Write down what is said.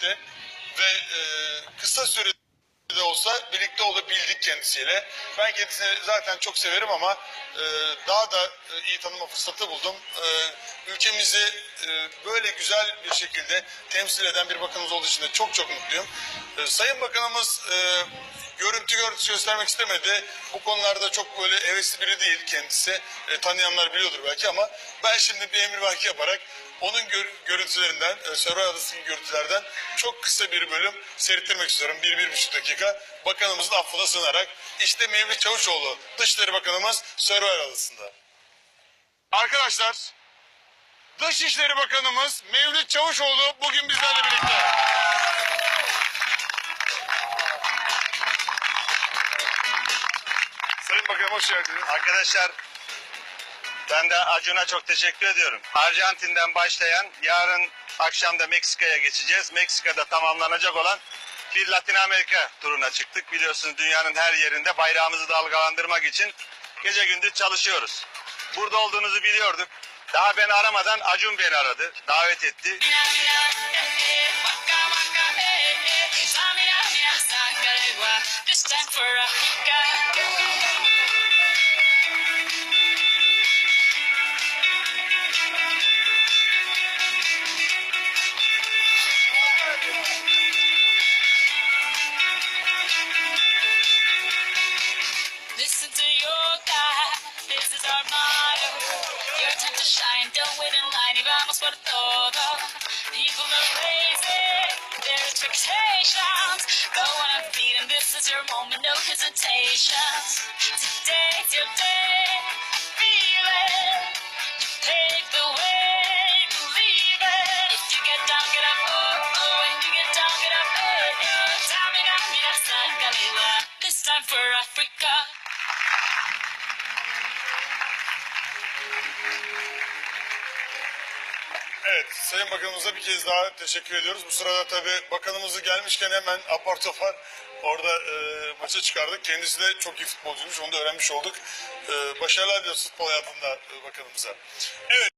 etti ve e, kısa sürede de olsa birlikte olabildik kendisiyle. Ben kendisini zaten çok severim ama e, daha da e, iyi tanıma fırsatı buldum. E, ülkemizi e, böyle güzel bir şekilde temsil eden bir bakanımız olduğu için de çok çok mutluyum. E, Sayın Bakanımız e, görüntü görüntüsü göstermek istemedi. Bu konularda çok böyle hevesli biri değil kendisi. E, tanıyanlar biliyordur belki ama ben şimdi bir emrivaki yaparak onun gör- görüntülerinden, e, Survivor Adası'nın görüntülerden çok kısa bir bölüm seyrettirmek istiyorum. Bir, bir buçuk dakika. Bakanımızın affına sığınarak. İşte Mevlüt Çavuşoğlu, Dışişleri Bakanımız Survivor Adası'nda. Arkadaşlar, Dışişleri Bakanımız Mevlüt Çavuşoğlu bugün bizlerle birlikte. Sayın Bakanım hoş geldiniz. Arkadaşlar ben de Acun'a çok teşekkür ediyorum. Arjantin'den başlayan yarın akşam da Meksika'ya geçeceğiz. Meksika'da tamamlanacak olan bir Latin Amerika turuna çıktık. Biliyorsunuz dünyanın her yerinde bayrağımızı dalgalandırmak için gece gündüz çalışıyoruz. Burada olduğunuzu biliyorduk. Daha beni aramadan Acun beni aradı. Davet etti. Listen to your God, this is our motto. Your time to shine, don't wait in line y vamos por todo. People are raising their expectations. Go on and feed them, this is your moment, no hesitation. Today's your day, feel it. Take the way, believe it. You get down, get up, oh, oh. When you get down, get up, sangalewa. This time for Africa. Evet, Sayın Bakanımıza bir kez daha teşekkür ediyoruz. Bu sırada tabii bakanımızı gelmişken hemen apar topar orada e, maça çıkardık. Kendisi de çok iyi futbolcuymuş, onu da öğrenmiş olduk. E, başarılar diliyoruz futbol hayatında e, bakanımıza. Evet.